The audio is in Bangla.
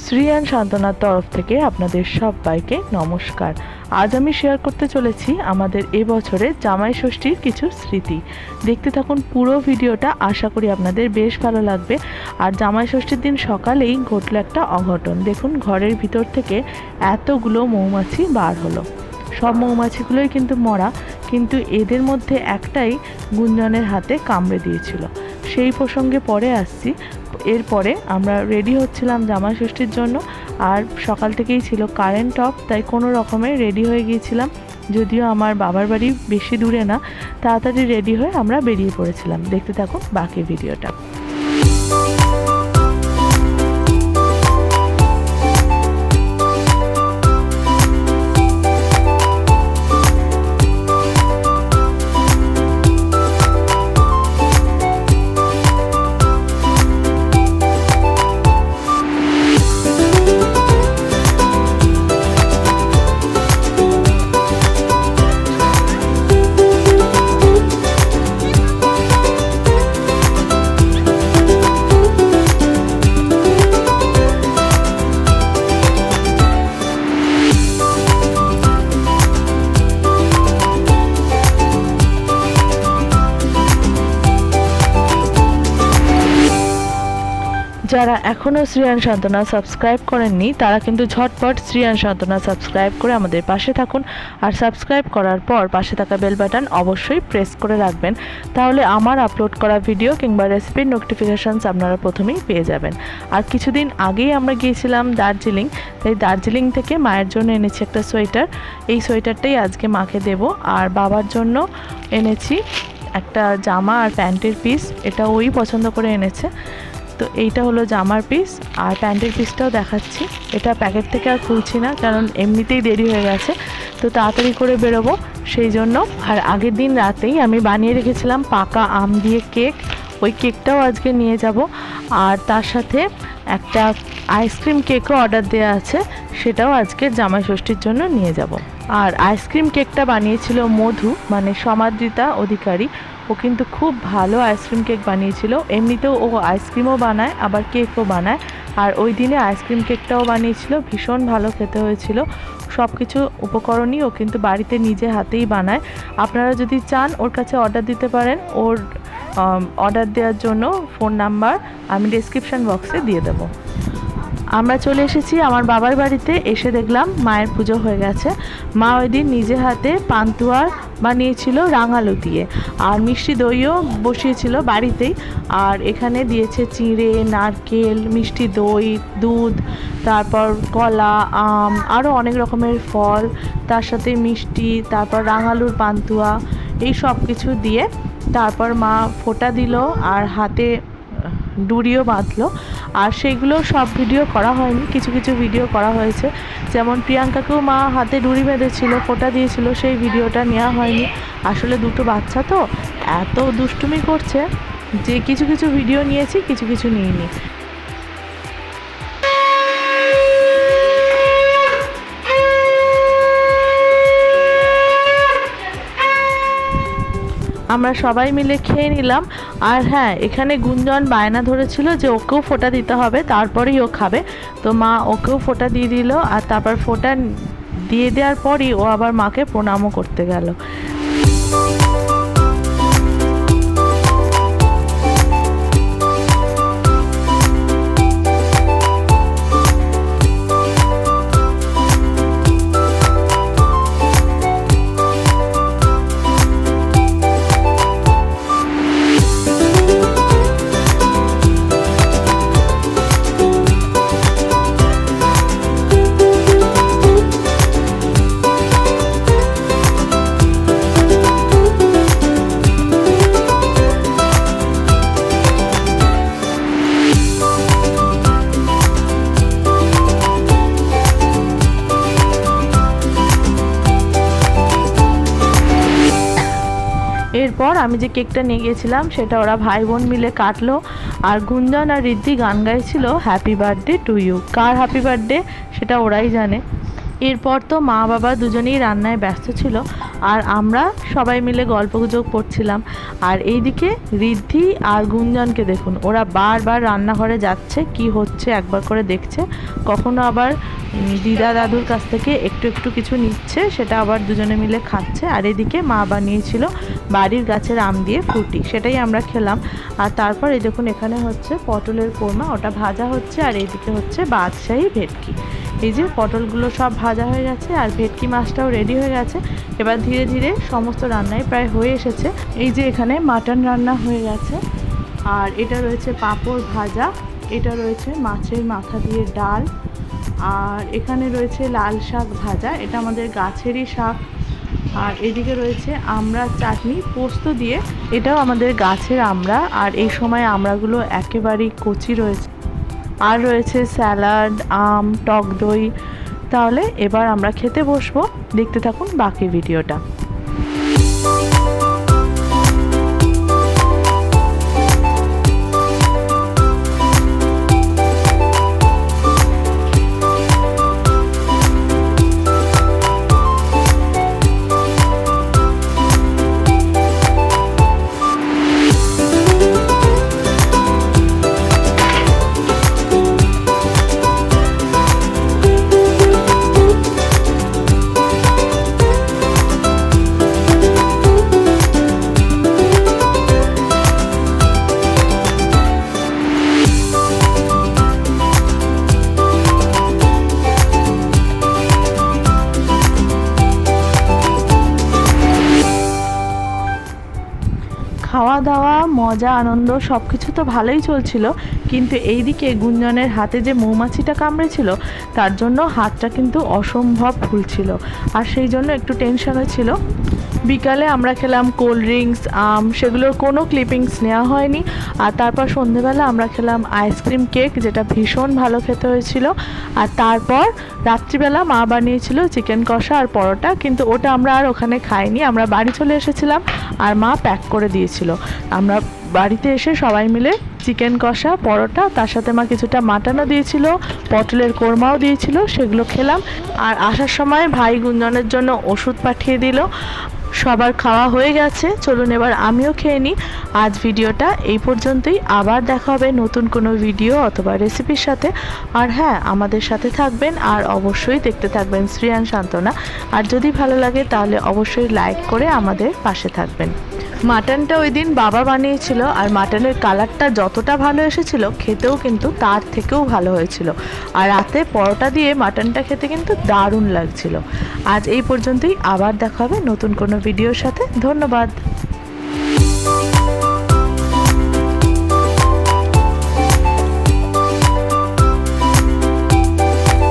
শ্রীয়ান সান্ত্বনার তরফ থেকে আপনাদের সবাইকে নমস্কার। আজ আমি শেয়ার করতে চলেছি আমাদের এবছরের জামাই ষষ্ঠীর কিছু স্মৃতি। দেখতে থাকুন পুরো ভিডিওটা, আশা করি আপনাদের বেশ ভালো লাগবে। আর জামাই ষষ্ঠীর দিন সকালেই ঘটল একটা অঘটন। দেখুন, ঘরের ভিতর থেকে এতগুলো মৌমাছি বার হলো। সব মৌমাছিগুলোই কিন্তু মরা, কিন্তু এদের মধ্যে একটাই গুঞ্জনের হাতে কামড়ে দিয়েছিল। সেই প্রসঙ্গে পরে আসছি। এরপরে আমরা রেডি হচ্ছিলাম জামা ষষ্ঠীর জন্য, আর সকাল থেকেই ছিল কারেন্ট অফ তাই কোনো রকমে রেডি হয়ে গিয়েছিলাম। যদিও আমার বাবার বাড়ি বেশি দূরে না, তাড়াতাড়ি রেডি হয়ে আমরা বেরিয়ে পড়েছিলাম। দেখতে থাকুন বাকি ভিডিওটা যারা এখনও শ্রীয়ান সান্ত্বনা সাবস্ক্রাইব করেননি, তারা কিন্তু ঝটপট শ্রীয়ান সান্ত্বনা সাবস্ক্রাইব করে আমাদের পাশে থাকুন। আর সাবস্ক্রাইব করার পর পাশে থাকা বেল বাটন অবশ্যই প্রেস করে রাখবেন। তাহলে আমার আপলোড করা ভিডিও কিংবা রেসিপির নোটিফিকেশানস আপনারা প্রথমেই পেয়ে যাবেন। আর কিছুদিন আগেই আমরা গিয়েছিলাম দার্জিলিং। তাই দার্জিলিং থেকে মায়ের জন্য এনেছি একটা সোয়েটার। এই সোয়েটারটাই আজকে মাকে দেব। আর বাবার জন্য এনেছি একটা জামা আর প্যান্টের পিস এটা ওই পছন্দ করে এনেছে। তো এইটা হলো জামার পিস আর প্যান্টের পিসটাও দেখাচ্ছি। এটা প্যাকেট থেকে আর খুলছি না, কারণ এমনিতেই দেরি হয়ে গেছে। তো তাড়াতাড়ি করে বেরোবো, সেই জন্য। আর আগের দিন রাতেই আমি বানিয়ে রেখেছিলাম পাকা আম দিয়ে কেক ওই কেকটাও আজকে নিয়ে যাব। আর তার সাথে একটা আইসক্রিম কেকও অর্ডার দেওয়া আছে, সেটাও আজকে জামাই ষষ্ঠীর জন্য নিয়ে যাব। আর আইসক্রিম কেকটা বানিয়েছিল মধু মানে সমাদৃতা অধিকারী। ও কিন্তু খুব ভালো আইসক্রিম কেক বানিয়েছিল। এমনিতেও ও আইসক্রিমও বানায়, আবার কেকও বানায়। আর ওই দিনে আইসক্রিম কেকটাও বানিয়েছিল, ভীষণ ভালো খেতে হয়েছিল। সব কিছু উপকরণই ও কিন্তু বাড়িতে নিজে হাতেই বানায়। আপনারা যদি চান ওর কাছে অর্ডার দিতে পারেন, ওর অর্ডার দেওয়ার জন্য ফোন নাম্বার আমি ডিসক্রিপশান বক্সে দিয়ে দেবো। আমরা চলে এসেছি আমার বাবার বাড়িতে, এসে দেখলাম মায়ের পুজো হয়ে গেছে। মা ওই দিন নিজে হাতে পান্তুয়ার বানিয়েছিল রাঙালু দিয়ে। আর মিষ্টি দইও বসিয়েছিল বাড়িতেই। আর এখানে দিয়েছে চিঁড়ে, নারকেল, মিষ্টি দই, দুধ, তারপর কলা, আম আরও অনেক রকমের ফল, তার সাথে মিষ্টি, তারপর রাঙালুর পান্তুয়া, এই সব কিছু দিয়ে তারপর মা ফোঁটা দিল আর হাতে ডুরিও বাঁধলো। আর সেইগুলো সব ভিডিও করা হয়নি। কিছু কিছু ভিডিও করা হয়েছে। যেমন প্রিয়াঙ্কাকেও মা হাতে ডুরি বেঁধেছিল, ফোটা দিয়েছিল, সেই ভিডিওটা নেওয়া হয়নি। আসলে দুটো বাচ্চা তো? এত দুষ্টুমি করছে যে কিছু কিছু ভিডিও নিয়েছি, কিছু কিছু নিইনি। আমরা সবাই মিলে খেয়ে নিলাম। আর হ্যাঁ এখানে গুঞ্জন বায়না ধরেছিল যে ওকেও ফোটা দিতে হবে, তারপরেই ও খাবে। তো মা ওকেও ফোটা দিয়ে দিল আর তারপর ফোটা দিয়ে দেওয়ার পরই ও আবার মাকে প্রণামও করতে গেল। এরপর আমি যে কেকটা নিয়ে গিয়েছিলাম, সেটা ওরা ভাই বোন মিলে কাটলো। আর গুঞ্জন আর রিদ্ধি গান গাইছিল হ্যাপি বার্থডে টু ইউ কার হ্যাপি বার্থডে সেটা ওরাই জানে। এরপর তো মা বাবা দুজনেই রান্নায় ব্যস্ত ছিল আর আমরা সবাই মিলে গল্পগুজব করছিলাম। আর এইদিকে ঋদ্ধি আর গুঞ্জনকে দেখুন, ওরা বারবার রান্নাঘরে যাচ্ছে, কি হচ্ছে একবার করে দেখছে। কখনো আবার দিদা দাদুর কাছ থেকে একটু একটু কিছু নিচ্ছে, সেটা আবার দুজনে মিলে খাচ্ছে। আর এদিকে মা বাবা বানিয়েছিল বাড়ির গাছের আম দিয়ে ফুটি সেটাই আমরা খেলাম। আর তারপর এই দেখুন, এখানে হচ্ছে পটলের কোরমা, ওটা ভাজা হচ্ছে, আর এইদিকে হচ্ছে বাদশাহী ভেটকি। এই যে পটলগুলো সব ভাজা হয়ে গেছে আর ভেটকি মাছটাও রেডি হয়ে গেছে। এবার ধীরে ধীরে সমস্ত রান্নাই প্রায় হয়ে এসেছে। এই যে এখানে মাটন রান্না হয়ে গেছে। আর এটা রয়েছে পাঁপড় ভাজা, এটা রয়েছে মাছের মাথা দিয়ে ডাল, আর এখানে রয়েছে লাল শাক ভাজা, এটা আমাদের গাছেরই শাক। আর এদিকে রয়েছে আমড়া চাটনি, পোস্ত দিয়ে। এটাও আমাদের গাছের আমড়া, আর এই সময় আমড়াগুলো একেবারেই কচি রয়েছে। আর রয়েছে স্যালাড, আম, টক দই। তাহলে এবার আমরা খেতে বসবো। দেখতে থাকুন বাকি ভিডিওটা। দাওয়া মজা আনন্দ সব কিছু তো ভালোই চলছিল। কিন্তু এইদিকে গুঞ্জনের হাতে যে মৌমাছিটা কামড়েছিল, তার জন্য হাতটা কিন্তু অসম্ভব ফুলছিল। আর সেই জন্য একটু টেনশনে ছিল। বিকালে আমরা খেলাম কোল্ড ড্রিঙ্কস আম, সেগুলোর কোনো ক্লিপিংস নেওয়া হয়নি। আর তারপর সন্ধেবেলা আমরা খেলাম আইসক্রিম কেক যেটা ভীষণ ভালো খেতে হয়েছিল। আর তারপর রাত্রিবেলা মা বানিয়েছিল চিকেন কষা আর পরোটা, কিন্তু ওটা আমরা আর ওখানে খাইনি। আমরা বাড়ি চলে এসেছিলাম আর মা প্যাক করে দিয়েছিল। আমরা বাড়িতে এসে সবাই মিলে চিকেন কষা, পরোটা, তার সাথে মা কিছুটা মাটনও দিয়েছিল, পটলের কোরমাও দিয়েছিল, সেগুলো খেলাম। আর আসার সময় ভাই গুঞ্জনের জন্য ওষুধ পাঠিয়ে দিল। সবার খাওয়া হয়ে গেছে, চলুন এবার আমিও খেয়ে নিই। আজ ভিডিওটা এই পর্যন্তই। আবার দেখা হবে নতুন কোনো ভিডিও অথবা রেসিপির সাথে। আর হ্যাঁ আমাদের সাথে থাকবেন আর অবশ্যই দেখতে থাকবেন শ্রিয়ান সান্ত্বনা। আর যদি ভালো লাগে তাহলে অবশ্যই লাইক করে আমাদের পাশে থাকবেন। মাটনটা ওই দিন বাবা বানিয়েছিল আর মাটনের কালারটা যতটা ভালো এসেছিল, খেতেও কিন্তু তার থেকেও ভালো হয়েছিল। আর রাতে পরোটা দিয়ে মাটনটা খেতে কিন্তু দারুণ লাগছিল। আজ এই পর্যন্তই, আবার দেখা হবে নতুন কোনো ভিডিওর সাথে। ধন্যবাদ।